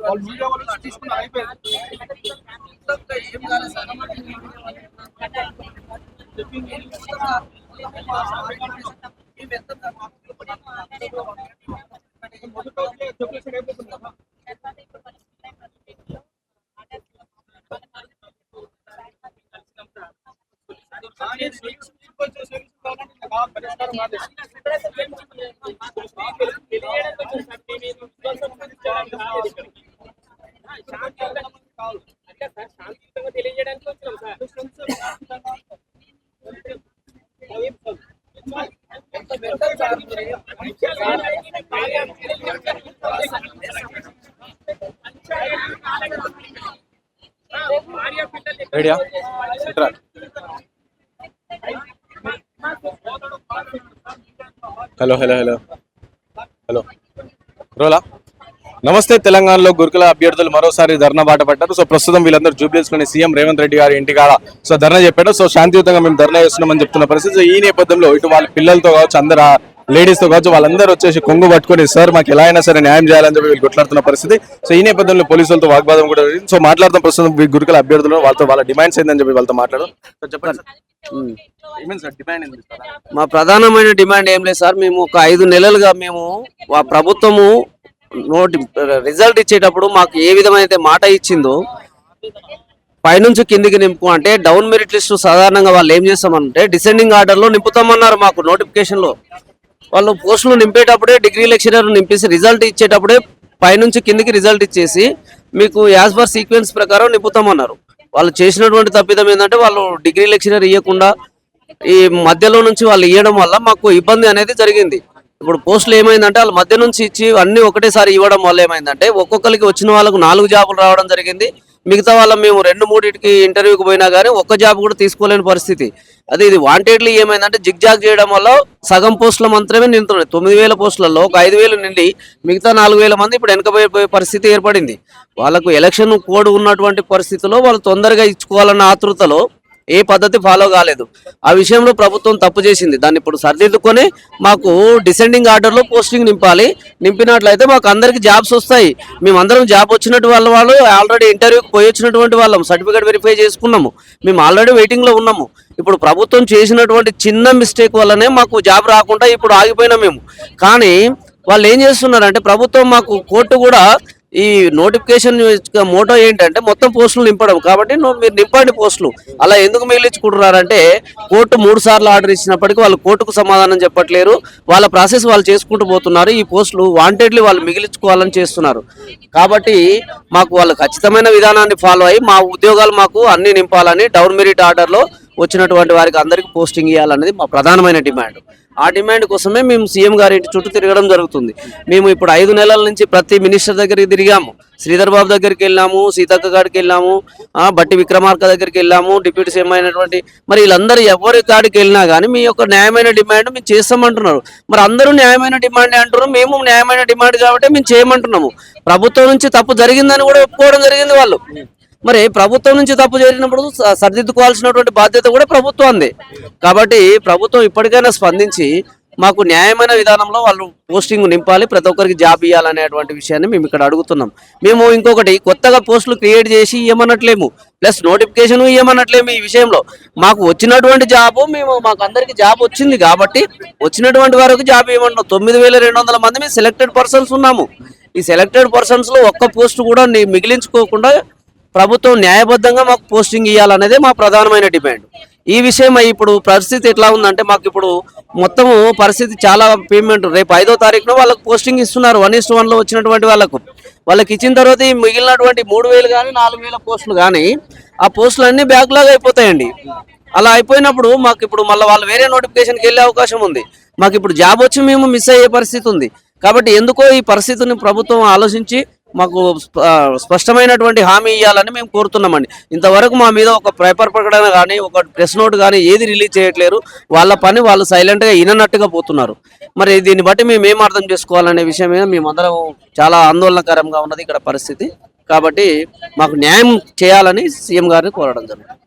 వాళ్ళు మీడియా వాళ్ళు వచ్చి తీసుకున్నారు అయిపోయింది ఏం కాలేదు సార్ చెప్పింది మేము వెళ్తాం సార్ మొదటి రోజులే చెప్పేసి అయిపోతుంది కదా కాదు. కాదు. వెళ్తాం సార్ రెడీయా ఇట్రా హలో హలో హలో. హలో. రోలా. నమస్తే తెలంగాణలో గురుకుల అభ్యర్థులు మరోసారి ధర్నా బాట పట్టారు సో ప్రస్తుతం వీళ్ళందరూ జూబ్లీస్లోని సీఎం రేవంత్ రెడ్డి గారి ఇంటికాడ సో ధర్నా చెప్పారు. సో శాంతియుతంగా మేము ధర్నా చేస్తున్నామని చెప్తున్న పరిస్థితి. ఈ నేపథ్యంలో ఇటు వాళ్ళ పిల్లలతో కావచ్చు అందరు లేడీస్తో కావచ్చు వాళ్ళందరూ వచ్చేసి కొంగు పట్టుకొని సార్ మాకు ఎలా అయినా సరే న్యాయం చేయాలని చెప్పి వీళ్ళు కొట్లాడుతున్న పరిస్థితి. సో ఈ నేపథ్యంలో పోలీసులతో వాగ్వాదం కూడా జరిగింది. సో మాట్లాడతాం ప్రస్తుతం గురుకుల అభ్యర్థులు వాళ్ళతో వాళ్ళ డిమాండ్స్ ఏందని చెప్పి వాళ్ళతో మాట్లాడడం చెప్పండి మా ప్రధానమైన డిమాండ్ ఏం లేదు సార్. మేము ఒక ఐదు నెలలుగా మేము ఆ ప్రభుత్వము నోటి రిజల్ట్ ఇచ్చేటప్పుడు మాకు ఏ విధమైన మాట ఇచ్చిందో పైనుంచి కిందికి నింపు అంటే డౌన్ మెరిట్ లిస్ట్ సాధారణంగా వాళ్ళు ఏం చేస్తామంటే డిసెండింగ్ ఆర్డర్లో నింపుతామన్నారు మాకు నోటిఫికేషన్లో వాళ్ళు పోస్టులు నింపేటప్పుడే డిగ్రీ లెక్చరర్ నింపేసి రిజల్ట్ ఇచ్చేటప్పుడే పైనుంచి కిందికి రిజల్ట్ ఇచ్చేసి మీకు యాజ్ పర్ సీక్వెన్స్ ప్రకారం నింపుతామన్నారు. వాళ్ళు చేసినటువంటి తప్పిదం ఏంటంటే వాళ్ళు డిగ్రీ లెక్చరర్ ఇవ్వకుండా ఈ మధ్యలో నుంచి వాళ్ళు ఇవ్వడం వల్ల మాకు ఇబ్బంది అనేది జరిగింది. ఇప్పుడు పోస్టులు ఏమైందంటే వాళ్ళ మధ్య నుంచి ఇచ్చి అన్ని ఒకటేసారి ఇవ్వడం వల్ల ఏమైందంటే ఒక్కొక్కరికి వచ్చిన వాళ్ళకు నాలుగు జాబులు రావడం జరిగింది. మిగతా వాళ్ళ మేము రెండు మూడింటికి ఇంటర్వ్యూకి పోయినా కానీ ఒక్క జాబ్ కూడా తీసుకోలేని పరిస్థితి. అదే ఇది వాంటెడ్లీ ఏమైందంటే జిగ్జాగ్ చేయడం వల్ల సగం పోస్టులు మాత్రమే నిండుతున్నాయి. తొమ్మిది వేల పోస్టులలో ఒక ఐదు వేలు నిండి మిగతా నాలుగు వేల మంది ఇప్పుడు వెనకబోయే పరిస్థితి ఏర్పడింది. వాళ్ళకు ఎలక్షన్ కోడ్ ఉన్నటువంటి పరిస్థితిలో వాళ్ళు తొందరగా ఇచ్చుకోవాలన్న ఆతృతలో ఏ పద్ధతి ఫాలో కాలేదు. ఆ విషయంలో ప్రభుత్వం తప్పు చేసింది. దాన్ని ఇప్పుడు సరిదిద్దుకొని మాకు డిసెండింగ్ ఆర్డర్లో పోస్టింగ్ నింపాలి. నింపినట్లయితే మాకు అందరికి జాబ్స్ వస్తాయి. మేమందరం జాబ్ వచ్చినట్టు వాళ్ళ వాళ్ళు ఆల్రెడీ ఇంటర్వ్యూకి పోయి వచ్చినటువంటి వాళ్ళం. సర్టిఫికేట్ వెరిఫై చేసుకున్నాము. మేము ఆల్రెడీ వెయిటింగ్లో ఉన్నాము. ఇప్పుడు ప్రభుత్వం చేసినటువంటి చిన్న మిస్టేక్ వల్లనే మాకు జాబ్ రాకుండా ఇప్పుడు ఆగిపోయినాం మేము. కానీ వాళ్ళు ఏం చేస్తున్నారంటే ప్రభుత్వం మాకు కోర్టు కూడా ఈ నోటిఫికేషన్ మోటో ఏంటంటే మొత్తం పోస్టులు నింపడం. కాబట్టి నువ్వు మీరు నింపండి పోస్టులు. అలా ఎందుకు మిగిలించుకుంటున్నారంటే కోర్టు మూడు సార్లు ఆర్డర్ ఇచ్చినప్పటికీ వాళ్ళు కోర్టుకు సమాధానం చెప్పట్లేరు. వాళ్ళ ప్రాసెస్ వాళ్ళు చేసుకుంటూ పోతున్నారు. ఈ పోస్టులు వాంటెడ్లీ వాళ్ళు మిగిలించుకోవాలని చేస్తున్నారు. కాబట్టి మాకు వాళ్ళు ఖచ్చితమైన విధానాన్ని ఫాలో అయ్యి మా ఉద్యోగాలు మాకు అన్ని నింపాలని డౌన్ మెరిట్ ఆర్డర్లో వచ్చినటువంటి వారికి అందరికీ పోస్టింగ్ ఇవ్వాలనేది మా ప్రధానమైన డిమాండ్. ఆ డిమాండ్ కోసమే మేము సీఎం గారి ఇంటి చుట్టూ తిరగడం జరుగుతుంది. మేము ఇప్పుడు ఐదు నెలల నుంచి ప్రతి మినిస్టర్ దగ్గరికి తిరిగాము. శ్రీధర్ బాబు దగ్గరికి వెళ్ళాము సీతక్క గారికి వెళ్ళాము బట్టి విక్రమార్క దగ్గరికి వెళ్ళాము డిప్యూటీ సీఎం అయినటువంటి మరి వీళ్ళందరూ ఎవరి కాడికి వెళ్ళినా కానీ మీ యొక్క న్యాయమైన డిమాండ్ మేము చేస్తామంటున్నారు. మరి అందరూ న్యాయమైన డిమాండ్ అంటున్నారు మేము న్యాయమైన డిమాండ్ కాబట్టి మేము చేయమంటున్నాము. ప్రభుత్వం నుంచి తప్పు జరిగిందని కూడా ఒప్పుకోవడం జరిగింది వాళ్ళు. మరి ప్రభుత్వం నుంచి తప్పు జరిగినప్పుడు స- సరిదిద్దుకోవాల్సినటువంటి బాధ్యత కూడా ప్రభుత్వంది కాబట్టి ప్రభుత్వం ఇప్పటికైనా స్పందించి మాకు న్యాయమైన విధానంలో వాళ్ళు పోస్టింగ్ నింపాలి ప్రతి ఒక్కరికి జాబ్ ఇవ్వాలనేటువంటి విషయాన్ని మేము ఇక్కడ అడుగుతున్నాం. మేము ఇంకొకటి కొత్తగా పోస్టులు క్రియేట్ చేసి ఇవ్వమనట్లేము ప్లస్ నోటిఫికేషన్ ఇవ్వమనట్లేము ఈ విషయంలో. మాకు వచ్చినటువంటి జాబ్ మేము మాకు అందరికి జాబ్ వచ్చింది కాబట్టి వచ్చినటువంటి వరకు జాబ్ ఇవ్వమంటున్నాం తొమ్మిది వేల రెండు వందల మంది మేము సెలెక్టెడ్ పర్సన్స్ ఉన్నాము. ఈ సెలెక్టెడ్ పర్సన్స్లో ఒక్క పోస్ట్ కూడా మిగిలించుకోకుండా ప్రభుత్వం న్యాయబద్ధంగా మాకు పోస్టింగ్ ఇవ్వాలనేదే మా ప్రధానమైన డిమాండ్. ఈ విషయమై ఇప్పుడు పరిస్థితి ఎట్లా ఉందంటే మాకు ఇప్పుడు మొత్తము పరిస్థితి చాలా పేమెంట్ రేపు ఐదో తారీఖున వాళ్ళకి పోస్టింగ్ ఇస్తున్నారు వన్ ఇస్ట్ వన్లో వచ్చినటువంటి వాళ్ళకు. వాళ్ళకి ఇచ్చిన తర్వాత ఈ మిగిలినటువంటి మూడు వేలు కానీ నాలుగు వేల పోస్టులు కానీ ఆ పోస్టులు అన్నీ బ్యాక్లాగ్ అయిపోతాయండి. అలా అయిపోయినప్పుడు మాకు ఇప్పుడు మళ్ళీ వాళ్ళు వేరే నోటిఫికేషన్కి వెళ్ళే అవకాశం ఉంది. మాకు ఇప్పుడు జాబ్ వచ్చి మేము మిస్ అయ్యే పరిస్థితి ఉంది. కాబట్టి ఎందుకో ఈ పరిస్థితిని ప్రభుత్వం ఆలోచించి మాకు స్పష్టమైనటువంటి హామీ ఇవ్వాలని మేము కోరుతున్నామండి. ఇంతవరకు మా మీద ఒక పేపర్ ప్రకటన కానీ ఒక ప్రెస్ నోట్ కానీ ఏది రిలీజ్ చేయట్లేరు. వాళ్ళ పని వాళ్ళు సైలెంట్గా విననట్టుగా పోతున్నారు. మరి దీన్ని బట్టి మేము ఏం అర్థం చేసుకోవాలనే విషయం మీద మేమందరం చాలా ఆందోళనకరంగా ఉన్నది ఇక్కడ పరిస్థితి. కాబట్టి మాకు న్యాయం చేయాలని సీఎం గారిని కోరడం జరుగుతుంది.